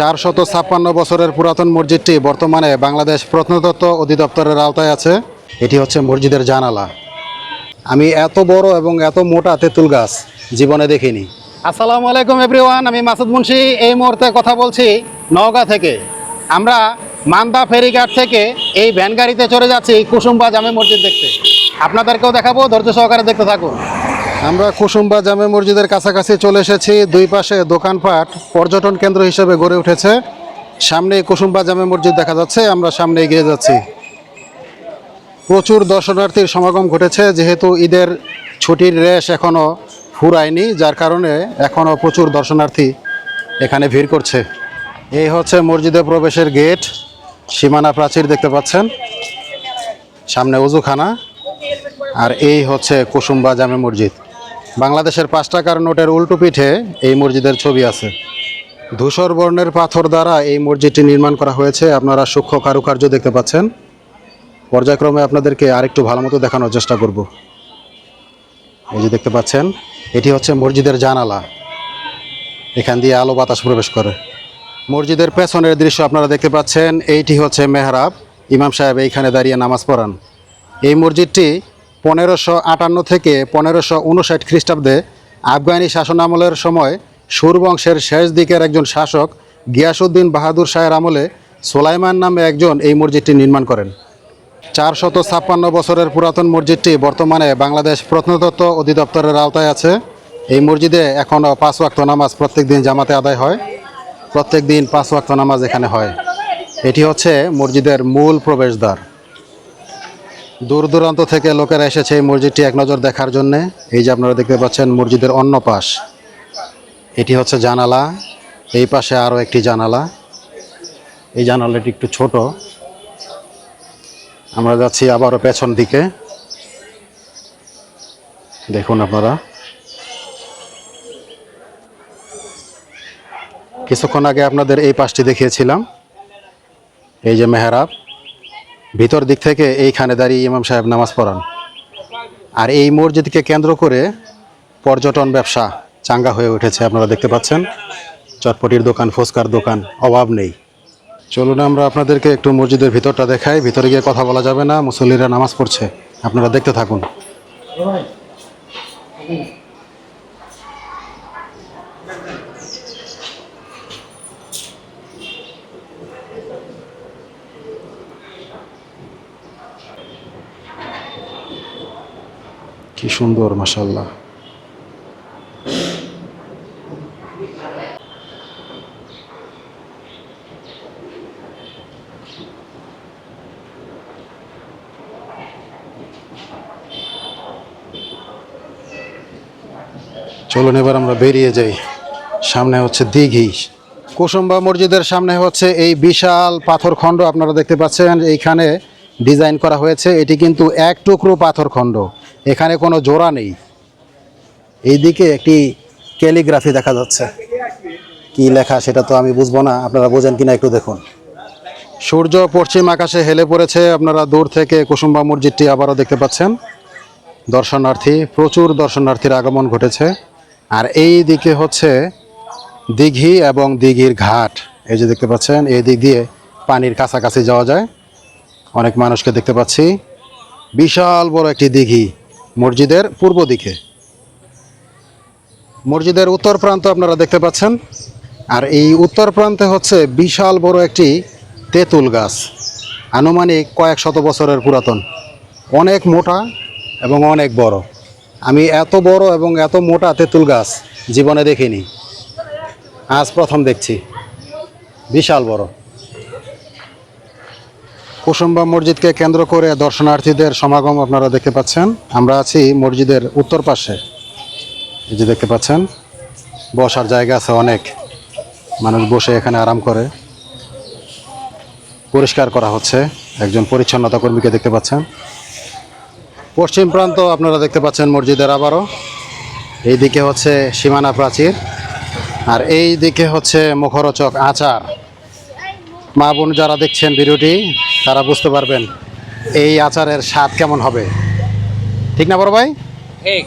চারশত ছাপ্পান্ন বছরের পুরাতন মসজিদটি বর্তমানে বাংলাদেশ প্রত্নতত্ত্ব অধিদপ্তরের আওতায় আছে। এটি হচ্ছে মসজিদের জানালা। আমি এত বড় এবং এত মোটা তেঁতুল গাছ জীবনে দেখিনি। আসসালামু আলাইকুম এভরিওয়ান, আমি মাসুদ মুন্সি। এই মুহূর্তে কথা বলছি নওগাঁ থেকে। আমরা মান্দা ফেরিঘাট থেকে এই ভ্যান গাড়িতে চলে যাচ্ছি কুসুম্বা জামে মসজিদ দেখতে। আপনাদেরকেও দেখাবো, ধৈর্য সহকারে দেখতে থাকুন। আমরা কুসুম্বা জামে মসজিদের কাছাকাছি চলে এসেছি। দুই পাশে দোকানপাট পর্যটন কেন্দ্র হিসেবে গড়ে উঠেছে। সামনে কুসুম্বা জামে মসজিদ দেখা যাচ্ছে, আমরা সামনে এগিয়ে যাচ্ছি। প্রচুর দর্শনার্থীর সমাগম ঘটেছে, যেহেতু ঈদের ছুটির রেশ এখনও ফুরায়নি, যার কারণে এখনও প্রচুর দর্শনার্থী এখানে ভিড় করছে। এই হচ্ছে মসজিদে প্রবেশের গেট, সীমানা প্রাচীর দেখতে পাচ্ছেন। সামনে উজুখানা, আর এই হচ্ছে কুসুম্বা জামে মসজিদ। বাংলাদেশের পাঁচ টাকার নোটের উল্টো পিঠে এই মসজিদের ছবি আছে। ধূসর বর্ণের পাথর দ্বারা এই মসজিদটি নির্মাণ করা হয়েছে। আপনারা সূক্ষ্ম কারুকার্য দেখতে পাচ্ছেন। পর্যায়ক্রমে আপনাদেরকে আরেকটু ভালো মতো দেখানোর চেষ্টা করব। এই যে দেখতে পাচ্ছেন, এটি হচ্ছে মসজিদের জানালা। এখান দিয়ে আলো বাতাস প্রবেশ করে। মসজিদের পেছনের দৃশ্য আপনারা দেখতে পাচ্ছেন। এইটি হচ্ছে মেহরাব। ইমাম সাহেব এইখানে দাঁড়িয়ে নামাজ পড়ান। এই মসজিদটি পনেরোশো আটান্ন থেকে পনেরোশো উনষাট খ্রিস্টাব্দে আফগানি শাসনামলের সময় সুরবংশের শেষ দিকের একজন শাসক গিয়াসুদ্দিন বাহাদুর শাহের আমলে সোলাইমান নামে একজন এই মসজিদটি নির্মাণ করেন। চারশত ছাপ্পান্ন বছরের পুরাতন মসজিদটি বর্তমানে বাংলাদেশ প্রত্নতত্ত্ব অধিদপ্তরের আওতায় আছে। এই মসজিদে এখনও পাঁচ ওয়াক্ত নামাজ প্রত্যেক দিন জামাতে আদায় হয়। প্রত্যেক দিন পাঁচ ওয়াক্ত নামাজ এখানে হয়। এটি হচ্ছে মসজিদের মূল প্রবেশদ্বার। দূর দূরান্ত থেকে লোকেরা এসেছে এই মসজিদটি এক নজর দেখার জন্য। এই যে আপনারা দেখতে পাচ্ছেন মসজিদের অন্য পাশ। এটি হচ্ছে জানালা। এই পাশে আরও একটি জানালা। এই জানালাটি একটু ছোট। আমরা যাচ্ছি আবারও পেছন দিকে। দেখুন আপনারা। কিছুক্ষণ আগে আপনাদের এই পাশটি দেখিয়েছিলাম। এই যে মেহরাব। ভিতর দিক থেকে এইখানে দাঁড়িয়ে ইমাম সাহেব নামাজ পড়ান। আর এই মসজিদকে কেন্দ্র করে পর্যটন ব্যবসা চাঙ্গা হয়ে উঠেছে, আপনারা দেখতে পাচ্ছেন। চটপটির দোকান, ফুচকার দোকান, অভাব নেই। চলুন আমরা আপনাদেরকে একটু মসজিদের ভিতরটা দেখাই। ভিতরে গিয়ে কথা বলা যাবে না, মুসল্লিরা নামাজ পড়ছে। আপনারা দেখতে থাকুন। কি সুন্দর মাসাল্লাহ চলুন এবার আমরা বেরিয়ে যাই। সামনে হচ্ছে দিঘি। কুসুম্বা মসজিদের সামনে হচ্ছে এই বিশাল পাথরখণ্ড, আপনারা দেখতে পাচ্ছেন। এইখানে ডিজাইন করা হয়েছে। এটি কিন্তু এক টুকরো পাথরখণ্ড এখানে কোনো জোড়া নেই। এইদিকে একটি ক্যালিগ্রাফি দেখা যাচ্ছে। কি লেখা সেটা তো আমি বুঝব না। আপনারা বোঝেন কিনা একটু দেখুন। সূর্য পশ্চিম আকাশে হেলে পড়েছে। আপনারা দূর থেকে কুসুম্বা মসজিদটি আবারও দেখতে পাচ্ছেন। দর্শনার্থী, প্রচুর দর্শনার্থীর আগমন ঘটেছে। আর এই দিকে হচ্ছে দিঘি এবং দিঘির ঘাট। এই যে দেখতে পাচ্ছেন, এই দিক দিয়ে পানির কাছাকাছি যাওয়া যায়। অনেক মানুষকে দেখতে পাচ্ছি। বিশাল বড় একটি দিঘি মসজিদের পূর্ব দিকে। মসজিদের উত্তর প্রান্ত আপনারা দেখতে পাচ্ছেন। আর এই উত্তর প্রান্তে হচ্ছে বিশাল বড় একটি তেঁতুল গাছ। আনুমানিক কয়েক শত বছরের পুরাতন। অনেক মোটা এবং অনেক বড়। আমি এত বড় এবং এত মোটা তেঁতুল গাছ জীবনে দেখিনি। আজ প্রথম দেখছি। বিশাল বড়। কুসুম্বা মসজিদকে কেন্দ্র করে দর্শনার্থীদের সমাগম আপনারা দেখতে পাচ্ছেন। আমরা আছি মসজিদের উত্তর পাশে। এই যে দেখতে পাচ্ছেন, বসার জায়গা আছে অনেক। মানুষ বসে এখানে আরাম করে। পরিষ্কার করা হচ্ছে। একজন পরিচ্ছন্নতা কর্মীকে দেখতে পাচ্ছেন। পশ্চিম প্রান্ত আপনারা দেখতে পাচ্ছেন মসজিদের আবারও। এইদিকে হচ্ছে সীমানা প্রাচীর। আর এই দিকে হচ্ছে মুখরোচক আচার। মা বোন যারা দেখছেন ভিডিওটি তারা বুঝতে পারবেন এই আচারের স্বাদ কেমন হবে। ঠিক না বড় ভাই? ঠিক।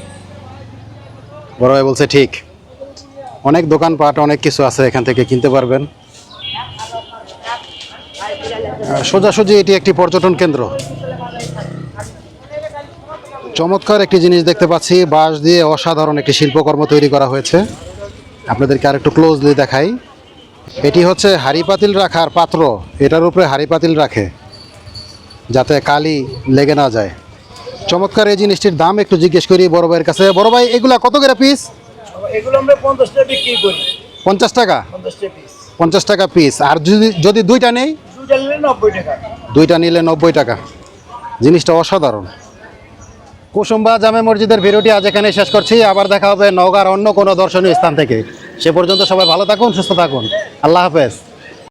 বড় ভাই বলছে ঠিক। অনেক দোকানপাট অনেক কিছু আছে এখান থেকে কিনতে পারবেন। সোজাসুজি এটি একটি পর্যটন কেন্দ্র। চমৎকার একটি জিনিস দেখতে পাচ্ছি বাঁশ দিয়ে অসাধারণ একটি শিল্পকর্ম তৈরি করা হয়েছে। আপনাদেরকে আর একটু ক্লোজলি দেখাই। এটি হচ্ছে হাড়ি পাতিল রাখার পাত্র। এটার উপরে হাড়ি পাতিল রাখে যাতে কালি লেগে না যায়। চমৎকার এই জিনিসটির দাম একটু জিজ্ঞেস করি বড় ভাইয়ের কাছে। বড় ভাই এগুলা কত করে পিস এগুলো আমরা পঞ্চাশ টাকা বিক্রি করি। পঞ্চাশ টাকা? পঞ্চাশ টাকা পিস আর যদি যদি দুইটা নেই? দুইটা নিলে নব্বই টাকা। দুইটা নিলে নব্বই টাকা। জিনিসটা অসাধারণ। কুসুম্বা জামে মসজিদের ভিডিওটি আজ এখানে শেষ করছি। আবার দেখা হবে নওগাঁর অন্য কোনো দর্শনীয় স্থান থেকে। সে পর্যন্ত সবাই ভালো থাকুন সুস্থ থাকুন। আল্লাহ হাফেজ।